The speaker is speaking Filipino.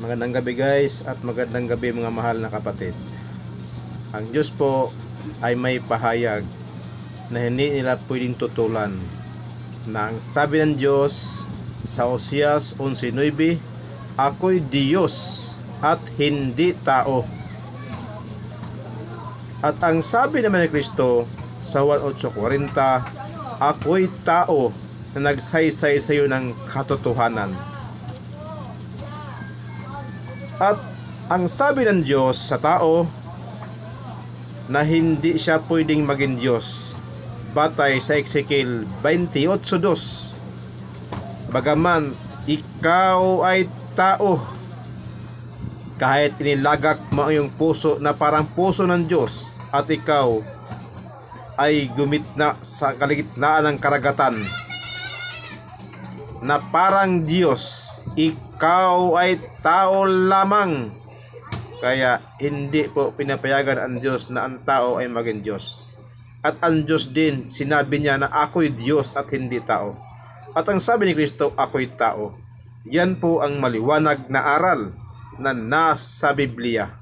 Magandang gabi guys at magandang gabi mga mahal na kapatid. Ang Diyos po ay may pahayag na hindi nila pwedeng tutulan na ang sabi ng Diyos sa Osias 11.9 Ako'y Diyos at hindi tao. At ang sabi naman ni Kristo sa 18.40 Ako'y tao na nagsaysay sa iyo ng katotohanan. At ang sabi ng Diyos sa tao na hindi siya pwedeng maging Diyos. Batay sa Ezekiel 28.2 Bagaman ikaw ay tao kahit inilagak mo ang iyong puso na parang puso ng Diyos at ikaw ay gumitna sa kaligitnaan ng karagatan na parang Diyos ikaw ay tao lamang. Kaya hindi po pinapayagan ang Diyos na ang tao ay maging Diyos. At ang Diyos din sinabi niya na ako'y Diyos at hindi tao. At ang sabi ni Kristo ako'y tao. Yan po ang maliwanag na aral na nasa Biblia